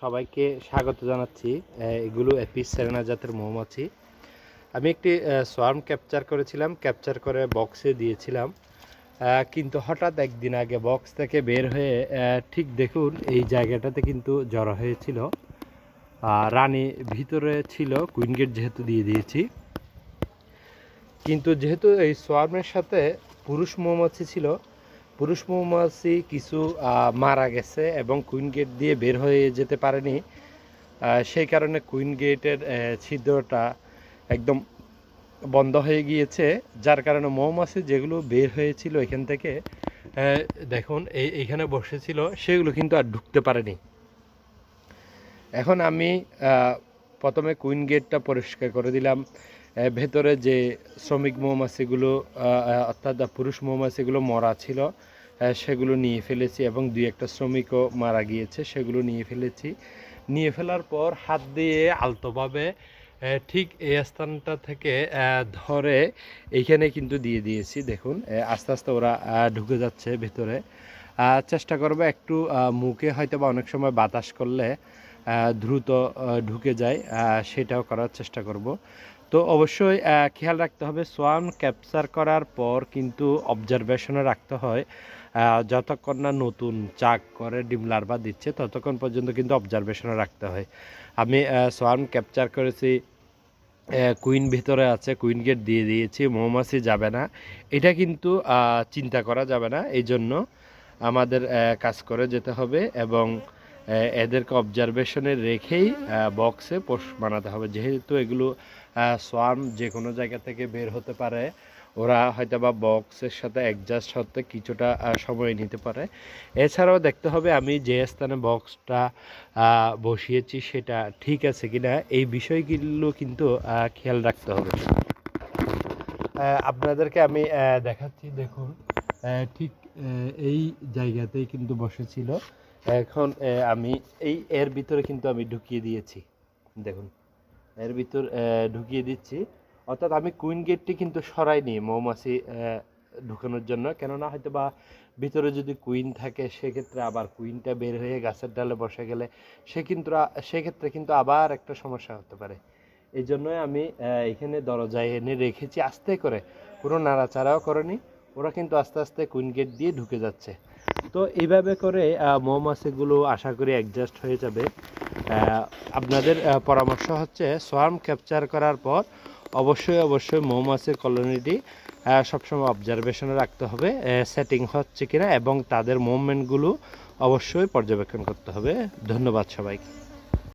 সবাইকে স্বাগত জানাচ্ছি। এগুলো এপিস সেরেনা জাতের মৌমাছি। আমি একটি সোয়ার্ম ক্যাপচার করেছিলাম। ক্যাপচার করে বক্সে দিয়েছিলাম। কিন্তু হঠাৎ একদিন আগে বক্স থেকে বের হয়ে ঠিক দেখুন এই জায়গাটাতে কিন্তু জড়ো হয়েছিল। রানী ভিতরে ছিল, কুইন গেট যেহেতু দিয়ে দিয়েছি। কিন্তু যেহেতু এই সোয়ার্মের সাথে পুরুষ মৌমাছি ছিল পুরুষ মৌমাছি কিছু মারা গেছে এবং কুইন গেট দিয়ে বের হয়ে যেতে পারেনি। সেই কারণে কুইন গেটের ছিদ্রটা একদম বন্ধ হয়ে গিয়েছে। যার কারণে মৌমাছি যেগুলো বের হয়েছিল এখান থেকে দেখুন এই এইখানে বসেছিল, সেগুলো কিন্তু আর ঢুকতে পারেনি। এখন আমি প্রথমে কুইন গেটটা পরিষ্কার করে দিলাম। ভেতরে যে শ্রমিক মৌমাছিগুলো অর্থাৎ পুরুষ মৌমাছিগুলো মরা ছিল সেগুলো নিয়ে ফেলেছি এবং দুই একটা শ্রমিকও মারা গিয়েছে, সেগুলো নিয়ে ফেলেছি। নিয়ে ফেলার পর হাত দিয়ে আলতোভাবে ঠিক এই স্থানটা থেকে ধরে এইখানে কিন্তু দিয়ে দিয়েছি, দেখুন আস্তে আস্তে ওরা ঢুকে যাচ্ছে ভেতরে। চেষ্টা করবে একটু মুখে হয়তো বা অনেক সময় বাতাস করলে দ্রুত ঢুকে যায় সেটাও করার চেষ্টা করব। তো অবশ্যই খেয়াল রাখতে হবে, সোয়ান ক্যাপচার করার পর কিন্তু অবজারভেশনে রাখতে হয়। যতক্ষণ না নতুন চাক করে ডিম লার্ভা দিচ্ছে, ততক্ষণ পর্যন্ত কিন্তু অবজারভেশনে রাখতে হয়। আমি সোয়ান ক্যাপচার করেছি কুইন ভিতরে আছে, কুইন গেট দিয়ে দিয়েছি, মৌমাছি যাবে না। এটা কিন্তু চিন্তা করা যাবে না এই জন্য আমাদের কাজ করে যেতে হবে এবং এদেরকে অবজারভেশনে রেখেই বক্সে পোষ বানাতে হবে। যেহেতু এগুলো সোয়ার্ম যে কোনো জায়গা থেকে বের হতে পারে, ওরা হয়তো বা বক্সের সাথে অ্যাডজাস্ট হতে কিছুটা সময় নিতে পারে। এছাড়াও দেখতে হবে, আমি যে স্থানে বক্সটা বসিয়েছি সেটা ঠিক আছে কিনা, এই বিষয়গুলো কিন্তু খেয়াল রাখতে হবে। আপনাদেরকে আমি দেখাচ্ছি, দেখুন ঠিক এই জায়গাতেই কিন্তু বসেছিল। এখন আমি এই এর ভিতরে কিন্তু আমি ঢুকিয়ে দিয়েছি। দেখুন, এর ভিতর ঢুকিয়ে দিচ্ছি। অর্থাৎ আমি কুইন গেটটি কিন্তু সরাইনি মৌমাছি ঢুকানোর জন্য। কেননা হয়তো বা ভিতরে যদি কুইন থাকে, সেক্ষেত্রে আবার কুইনটা বের হয়ে গাছের ডালে বসে গেলে সে কিন্তু সেক্ষেত্রে কিন্তু আবার একটা সমস্যা হতে পারে। এই জন্যই আমি এখানে দরজায় এনে রেখেছি। আস্তে করে, কোনো নাড়াচাড়াও করেনি। ওরা কিন্তু আস্তে আস্তে কুইন গেট দিয়ে ঢুকে যাচ্ছে। তো এইভাবে করে মৌমাছিগুলো আশা করি অ্যাডজাস্ট হয়ে যাবে। আপনাদের পরামর্শ হচ্ছে সোয়ার্ম ক্যাপচার করার পর অবশ্যই অবশ্যই মৌমাছির কলোনিটি সবসময় অবজারভেশনে রাখতে হবে সেটিং হচ্ছে কিনা এবং তাদের মুভমেন্টগুলো অবশ্যই পর্যবেক্ষণ করতে হবে। ধন্যবাদ সবাইকে।